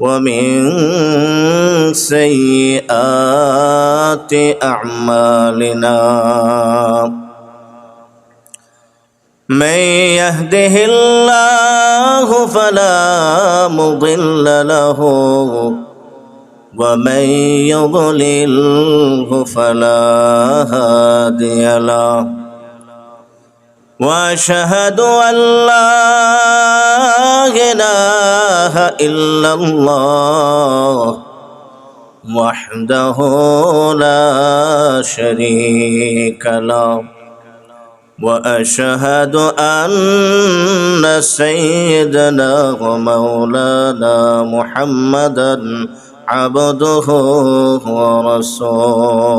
ومن سيئات أعمالنا. من يهده الله فلا مضل له ومن يضلله فلا هادي له. وأشهد أن لا إله إلا الله وحده لا شريك له وأشهد أن سيدنا ومولانا محمدا عبده ورسوله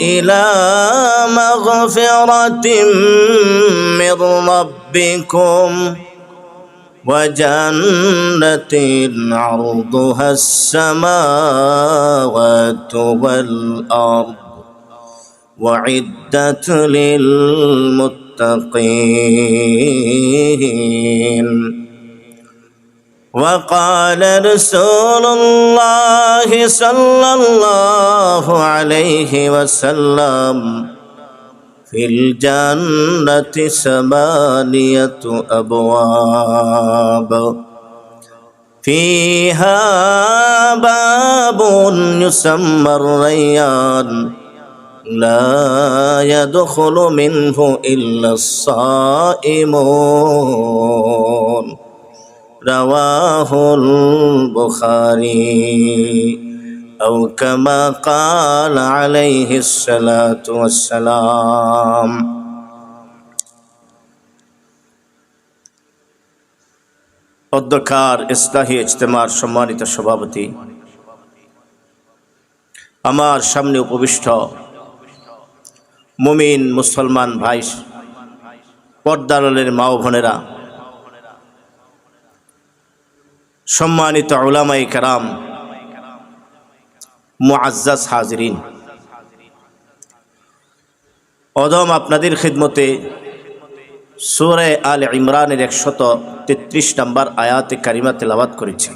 إلى مغفرة من ربكم وجنة عرضها السماوات والأرض وعدت للمتقين. وقال رسول الله صلى الله عليه وسلم في الجنة ثمانية أبواب. فيها باب يسمى الريان لا يدخل منه إلا الصائمون. رواه البخاري أو كما قال عليه الصلاة والسلام অধ্যকার ইসলাহী ইজতেমার সম্মানিত সভাপতি আমার সামনে উপবিষ্ট মুমিন মুসলমান ভাই পর্দারের মা ও বোনেরা সম্মানিত ওলামাই কারাম, মুআজ্জাজ হাজরিন। অদম আপনাদের খিদমতে সুরে আল ইমরানের একশত তেত্রিশ নম্বর আয়াতে কারিমা তেলাবাদ করেছে।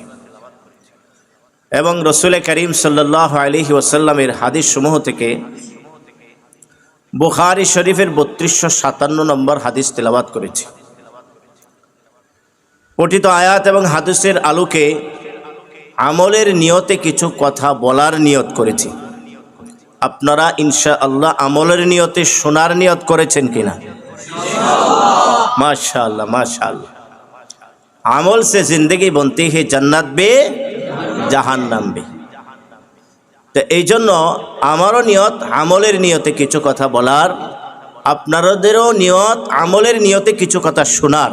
এবং রসুল করিম সাল্লাহ আলহি ওসাল্লামের হাদিস সমূহ থেকে বুখারি শরীফের বত্রিশশো সাতান্ন নম্বর হাদিস তেলাবাদ করেছে। পঠিত আয়াত এবং হাদিসের আলোকে আমলের নিয়তে কিছু কথা বলার নিয়ত করেছি। আপনারা ইনশা আল্লাহ আমলের নিয়তে শোনার নিয়ত করেছেন কিনা? মাশা আল্লাহ মাশা আল্লাহ আমল সে জিন্দগি বনতে হে জান্নাত বে জাহান নামবে তো এই জন্য আমারও নিয়ত আমলের নিয়তে কিছু কথা বলার, আপনাদেরও নিয়ত আমলের নিয়তে কিছু কথা শোনার।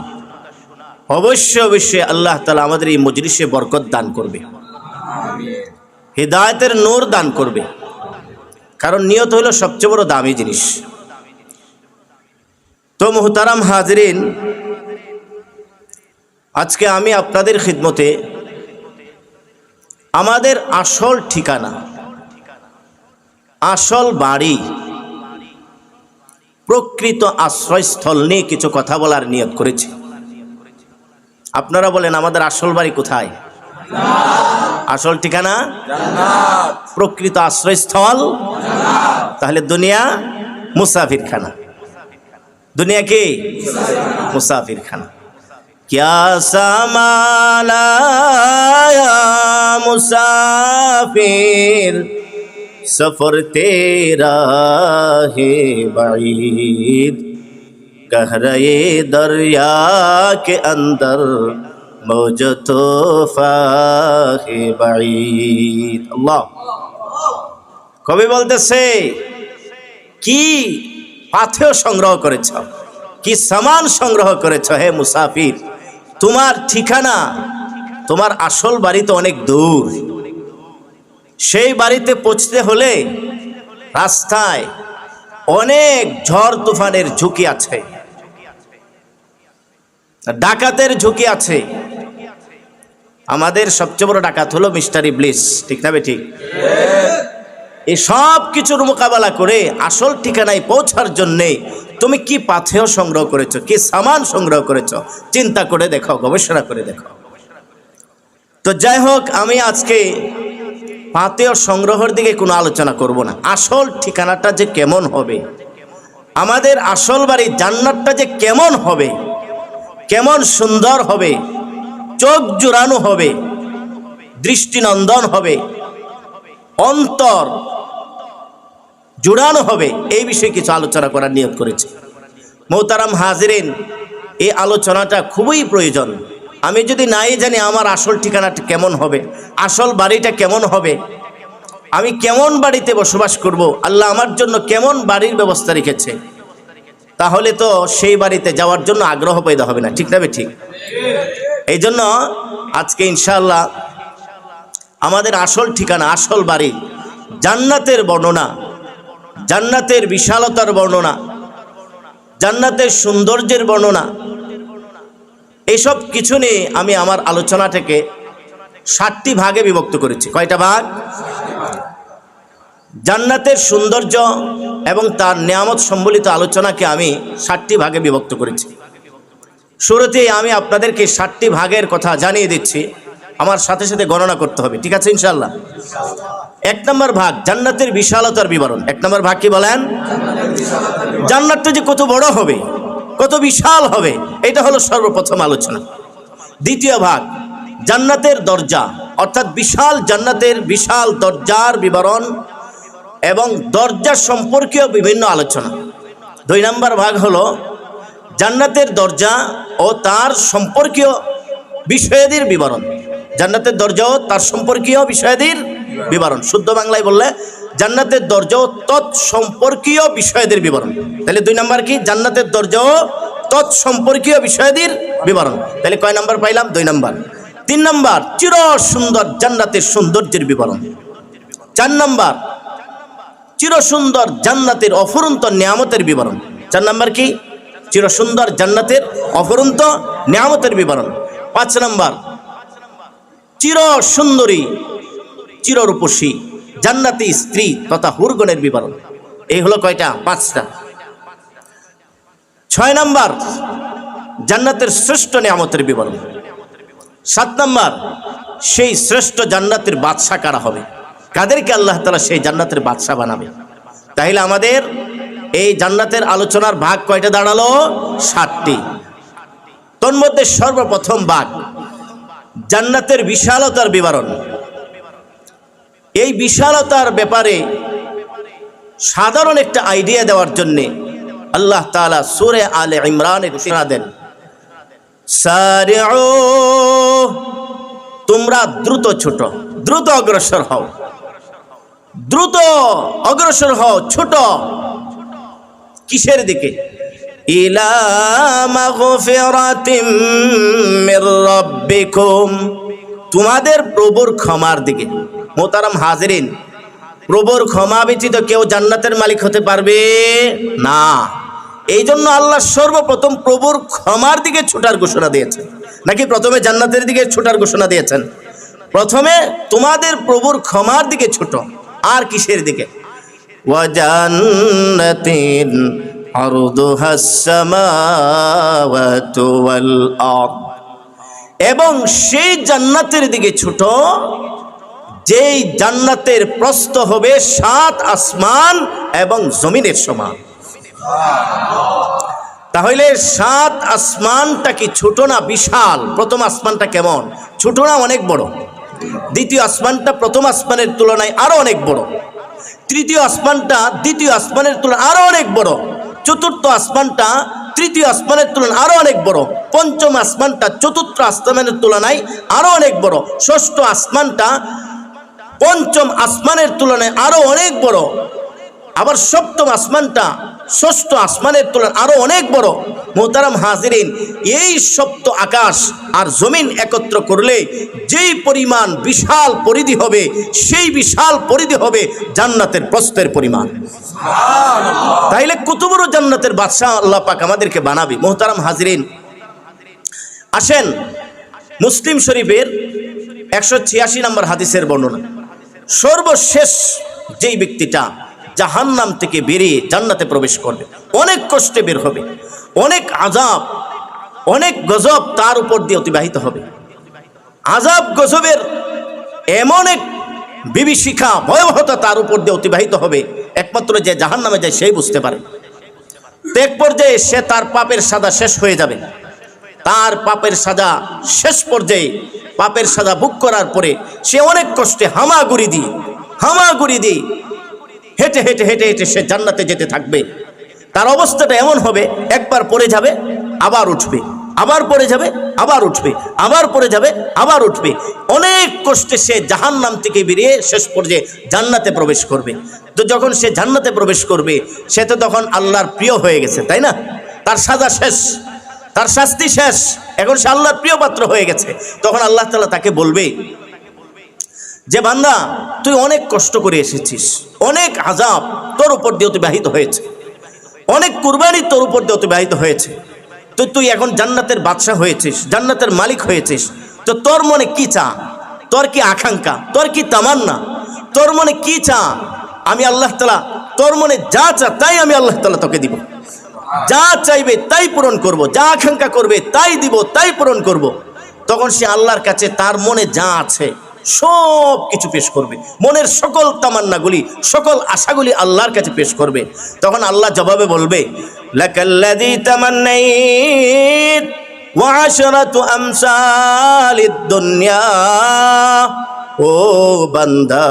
অবশ্যই অবশ্যই আল্লাহ তালা আমাদের এই মজলিসে বরকত দান করবে। হৃদায়তের নূর দান করবে। কারণ নিয়ত হলো সবচেয়ে বড় দামি জিনিস। তো মোহতারাম হাজরিন, আজকে আমি আপনাদের খিদমতে আমাদের আসল ঠিকানা, আসল বাড়ি, প্রকৃত আশ্রয়স্থল নিয়ে কিছু কথা বলার নিয়ত করেছি। আপনারা বলেন, আমাদের আসল বাড়ি কোথায়? আসল ঠিকানা? প্রকৃত আশ্রয়স্থল? তাহলে দুনিয়া মুসাফির খানা দুনিয়া কি? মুসাফির খানা کیا মুসাফির, সফর سفر تیرا ہے गहरे दरिया के अंदर मौज तोफा है बाईद अल्लाह কবি বলতেছে কি পাথেয় সংগ্রহ করেছ কি সামান সংগ্রহ করেছ হে মুসাফির তোমার ঠিকানা তোমার আসল বাড়ি তো অনেক দূর সেই বাড়িতে পৌঁছতে হলে রাস্তায় অনেক ঝড় তুফানের ঝুঁকি আছে ডাকাতের ঝুঁকি আছে। আমাদের সবচেয়ে বড় ডাকাত হলো মিস্টার ইবলিস, ঠিক না বে ঠিক এই সব কিছুর মোকাবেলা করে আসল ঠিকানায় পৌঁছার জন্যে তুমি কি পাথেয় সংগ্রহ করেছ, কি সামান সংগ্রহ করেছ, চিন্তা করে দেখো, গবেষণা করে দেখো। তো যাই হোক, আমি আজকে পাথেয় সংগ্রহের দিকে কোনো আলোচনা করব না। আসল ঠিকানাটা যে কেমন হবে, আমাদের আসল বাড়ি জান্নাতটা যে কেমন হবে কেমন সুন্দর হবে, চোখ জোড়ানো হবে, দৃষ্টিনন্দন হবে, অন্তর জুড়ানো হবে, এই বিষয়ে কিছু আলোচনা করার নিয়োগ করেছে। মৌতারাম হাজিরেন, এই আলোচনাটা খুবই প্রয়োজন। আমি যদি নাই জানি আমার আসল ঠিকানাটা কেমন হবে, আসল বাড়িটা কেমন হবে, আমি কেমন বাড়িতে বসবাস করব, আল্লাহ আমার জন্য কেমন বাড়ির ব্যবস্থা রেখেছে। তাহলে তো সেই বাড়িতে যাওয়ার জন্য আগ্রহ পয়দা হবে না, ঠিক না ঠিক? এই জন্য আজকে ইনশাল্লাহ আমাদের আসল ঠিকানা, আসল বাড়ি জান্নাতের বর্ণনা, জান্নাতের বিশালতার বর্ণনা, জান্নাতের সৌন্দর্যের বর্ণনা, এসব কিছু নিয়ে আমি আমার আলোচনাটাকে ষাটটি ভাগে বিভক্ত করেছি। কয়টা ভাগ? জান্নাতের সৌন্দর্য এবং তার নিয়ামত সম্বলিত আলোচনাকে আমি ষাটটি ভাগে বিভক্ত করেছি। শুরুতেই আমি আপনাদেরকে ষাটটি ভাগের কথা জানিয়ে দিচ্ছি। আমার সাথে সাথে গণনা করতে হবে, ঠিক আছে ইনশাল্লাহ এক নম্বর ভাগ, জান্নাতের বিশালতার বিবরণ। এক নম্বর ভাগ কি বলেন? জান্নাতটা যে কত বড় হবে, কত বিশাল হবে, এটা হলো সর্বপ্রথম আলোচনা। দ্বিতীয় ভাগ, জান্নাতের দরজা, অর্থাৎ বিশাল জান্নাতের বিশাল দরজার বিবরণ এবং দরজা সম্পর্কীয় বিভিন্ন আলোচনা। দুই নম্বর ভাগ হলো, জান্নাতের দরজা ও তার সম্পর্কীয় বিষয়াদির বিবরণ। জান্নাতের দরজা ও তার সম্পর্কীয় বিষয়াদির বিবরণ। শুদ্ধ বাংলায় বললে, জান্নাতের দরজা ও তৎসম্পর্কীয় বিষয়াদির বিবরণ। তাহলে দুই নম্বর কি? জান্নাতের দরজা ও তৎসম্পর্কীয় বিষয়াদির বিবরণ। তাহলে কয় নম্বর পাইলাম? দুই নম্বর। তিন নম্বর চির সুন্দর জান্নাতের সৌন্দর্যের বিবরণ। চার নম্বর চির সুন্দর জান্নাতের অফুরন্ত নিয়ামতের বিবরণ। চার নম্বর কি? চির সুন্দর জান্নাতের অফুরন্ত নিয়ামতের বিবরণ। পাঁচ নম্বর চির সুন্দরী চিররূপসী, জান্নাতি স্ত্রী তথা হুরগণের বিবরণ। এই হলো কয়টা? পাঁচটা। ছয় নম্বর, জান্নাতের শ্রেষ্ঠ নিয়ামতের বিবরণ। সাত নম্বর, সেই শ্রেষ্ঠ জান্নাতের বাদশা কারা হবে? কাদেরকে আল্লাহ তালা সেই জান্নাতের বাদশা বানাবে? তাহলে আমাদের এই জান্নাতের আলোচনার ভাগ কয়টা দাঁড়াল? ষাটটি তন্মধ্যে সর্বপ্রথম ভাগ, জান্নাতের বিশালতার বিবরণ। এই বিশালতার ব্যাপারে সাধারণ একটা আইডিয়া দেওয়ার জন্যে আল্লাহ তালা সুরে আলে ইমরানের ঘোষণা দেন। তোমরা দ্রুত ছোট, দ্রুত অগ্রসর হও। দ্রুত অগ্রসর হও, ছোট। কিসের দিকে? তোমাদের প্রভুর ক্ষমার দিকে। মোতারাম হাজিরিন, প্রভুর ক্ষমা ব্যতীত কেউ জান্নাতের মালিক হতে পারবে না। এই জন্য আল্লাহ সর্বপ্রথম প্রভুর ক্ষমার দিকে ছোটার ঘোষণা দিয়েছেন। নাকি প্রথমে জান্নাতের দিকে ছোটার ঘোষণা দিয়েছেন? প্রথমে তোমাদের প্রভুর ক্ষমার দিকে ছোট। আর কিসের দিকে? এবং সেই জান্নাতের দিকে ছোট, যেই জান্নাতের প্রস্ত হবে সাত আসমান এবং জমিনের সমান। তাহলে সাত আসমানটা কি ছোট না বিশাল? প্রথম আসমানটা কেমন? ছোট না অনেক বড়? দ্বিতীয় আসমানটা প্রথম আসমানের তুলনায় আরও অনেক বড়। তৃতীয় আসমানটা দ্বিতীয় আসমানের তুলনায় আরও অনেক বড়। চতুর্থ আসমানটা তৃতীয় আসমানের তুলনায় আরও অনেক বড়। পঞ্চম আসমানটা চতুর্থ আসমানের তুলনায় আরও অনেক বড়। ষষ্ঠ আসমানটা পঞ্চম আসমানের তুলনায় আরও অনেক বড়। আবার সপ্তম আসমানটা ষষ্ঠ আসমানের তুলনায় আরও অনেক বড়। মোহতারাম হাজিরিন, এই সপ্ত আকাশ আর জমিন একত্র করলে যেই পরিমাণ বিশাল পরিধি হবে, সেই বিশাল পরিধি হবে জান্নাতের প্রস্তের পরিমাণ। তাইলে কত বড় জান্নাতের বাদশাহ আল্লাহ পাক আমাদেরকে বানাবে? মোহতারাম হাজিরিন, আসেন মুসলিম শরীফের একশো ছিয়াশি নম্বর হাদিসের বর্ণনা। সর্বশেষ যেই ব্যক্তিটা জাহান্নাম থেকে বেরিয়ে জান্নাতে প্রবেশ করবে। অনেক কষ্টে বের হবে, অনেক আজাব অনেক গজব তার উপর দিয়ে অতিবাহিত হবে। আজাব গজবের এমন এক বিভীষিকা, ভয়াবহতা তার উপর দিয়ে অতিবাহিত হবে, একমাত্র যে জাহান নামে যায় সেই বুঝতে পারে। এক পর্যায়ে সে তার পাপের সাজা শেষ হয়ে যাবে। তার পাপের সাজা শেষ পর্যায়ে পাপের সাজা বুক করার পরে সে অনেক কষ্টে হামাগুড়ি দিয়ে হামাগুড়ি দিয়ে হেঁটে হেঁটে হেঁটে হেঁটে সে জান্নাতে যেতে থাকবে। তার অবস্থাটা এমন হবে, একবার পড়ে যাবে, আবার উঠবে, আবার পড়ে যাবে, আবার উঠবে, আবার পড়ে যাবে, আবার উঠবে। অনেক কষ্টে সে জাহান নাম থেকে বেরিয়ে শেষ পর্যায়ে জান্নাতে প্রবেশ করবে। তো যখন সে জান্নাতে প্রবেশ করবে, সে তো তখন আল্লাহর প্রিয় হয়ে গেছে, তাই না? তার সাজা শেষ, তার শাস্তি শেষ। এখন সে আল্লাহর প্রিয় পাত্র হয়ে গেছে। তখন আল্লাহ তালা তাকে বলবে যে বান্দা, তুই অনেক কষ্ট করে এসেছিস, অনেক আজাব তোর উপর দিয়ে অতিবাহিত হয়েছে, অনেক কুরবানি তোর উপর দিয়ে অতিবাহিত হয়েছে। তো তুই এখন জান্নাতের বাদশাহ হয়েছিস, জান্নাতের মালিক হয়েছিস। তো তোর মনে কি চা? তোর কি আকাঙ্ক্ষা? তোর কি তামান্না? তোর মনে কি চা? আমি আল্লাহ তালা তোর মনে যা চা, তাই আমি আল্লাহ তালা তোকে দিব। যা চাইবে তাই পূরণ করব, যা আকাঙ্ক্ষা করবে তাই দিব, তাই পূরণ করব। তখন সে আল্লাহর কাছে তার মনে যা আছে সব কিছু পেশ করবে। মনের সকল তামান্নাগুলি, সকল আশাগুলি আল্লাহর কাছে পেশ করবে। তখন আল্লাহ জবাবে বলবে, লাকাল্লাযী তামান্নাইত ওয়া আশরাতু আমসালিদ দুনিয়া। ও বান্দা,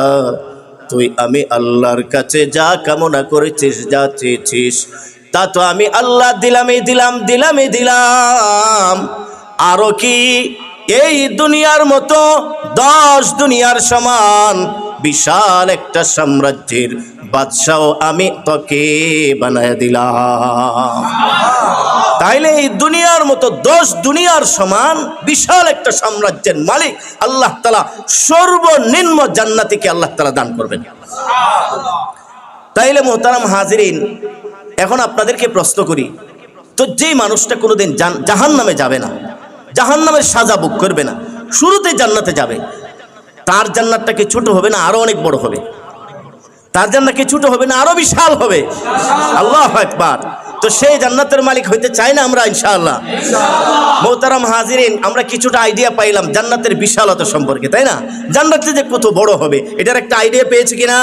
তুই আমি আল্লাহর কাছে যা কামনা করেছিস, যা চেয়েছিস, তা তো আমি আল্লাহ দিলামই দিলাম দিলামই দিলাম। আরও কি? এই দুনিয়ার মতো দশ দুনিয়ার সমান বিশাল একটা সাম্রাজ্যের বাদশাহ আমি তোকে বানায় দিলাম। তাইলে এই দুনিয়ার মতো দশ দুনিয়ার সমান বিশাল একটা সাম্রাজ্যের মালিক আল্লাহ তালা সর্বনিম্ন জান্নাতিকে আল্লাহ তালা দান করবেন। তাইলে মোহতারাম হাজিরিন, এখন আপনাদেরকে প্রশ্ন করি, তো যেই মানুষটা কোনোদিন জাহান নামে যাবে না জাহান নামের সাজা বুক করবে না। শুরুতে জান্নাতে যাবে। তার জান্নাতটা কি ছোট হবে না আরও অনেক বড় হবে? তার জান্নাত কি ছোট হবে না আরও বিশাল হবে? আল্লাহ একবার তো সেই জান্নাতের মালিক হইতে চাই না আমরা ইনশাআল্লাহ। মোহতারাম হাজিরিন আমরা কিছুটা আইডিয়া পাইলাম জান্নাতের বিশালতা সম্পর্কে তাই না? জান্নাতে যে কত বড় হবে এটার একটা আইডিয়া পেয়েছে কিনা?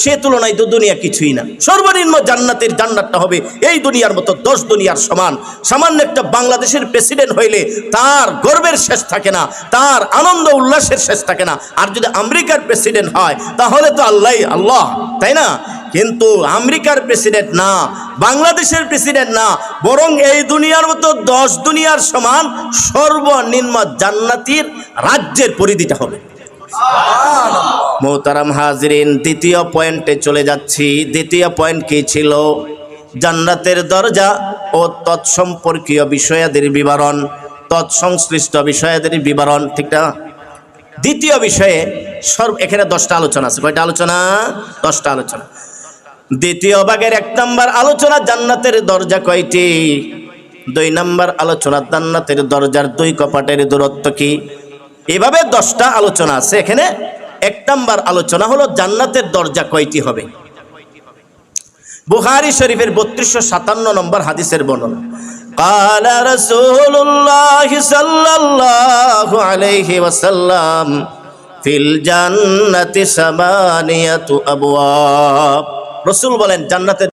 সে তুলনায় দু দুনিয়া কিছুই না। সর্বনিম্ন জান্নাতের জান্নাতটা হবে এই দুনিয়ার মতো দশ দুনিয়ার সমান। সামান্য একটা বাংলাদেশের প্রেসিডেন্ট হইলে তার গর্বের শেষ থাকে না, তার আনন্দ উল্লাসের শেষ থাকে না। আর যদি আমেরিকার প্রেসিডেন্ট হয়, তাহলে তো আল্লাহ আল্লাহ, তাই না? কিন্তু আমেরিকার প্রেসিডেন্ট না, বাংলাদেশের প্রেসিডেন্ট না, বরং এই দুনিয়ার মতো দশ দুনিয়ার সমান সর্বনিম্ন জান্নাতির রাজ্যের পরিধিটা হবে। মোহতারাম হাজরিন, দ্বিতীয় পয়েন্টে চলে যাচ্ছি। দ্বিতীয় পয়েন্ট কি ছিল? জান্নাতের দরজা ও তৎসম্পর্কীয় বিষয়াদের বিবরণ, তৎসংশ্লিষ্ট বিষয়াদের বিবরণ, ঠিক না? দ্বিতীয় বিষয়ে সর্ব এখানে দশটা আলোচনা আছে। কয়টা আলোচনা? দশটা আলোচনা। দ্বিতীয় ভাগের এক নম্বর আলোচনা, জান্নাতের দরজা কয়টি? দুই নম্বর আলোচনা, জান্নাতের দরজার দুই কপাটের দূরত্ব কি? এভাবে দশটা আলোচনা আছে এখানে। এক নম্বর আলোচনা হলো জান্নাতের দরজা কয়টি হবে বুখারি শরীফের বত্রিশশো সাতান্ন নম্বর হাদিসের বর্ণনা قال رسول الله صلى الله عليه وسلم في الجنة ثمانية أبواب রসুল বলেন জান্নাতের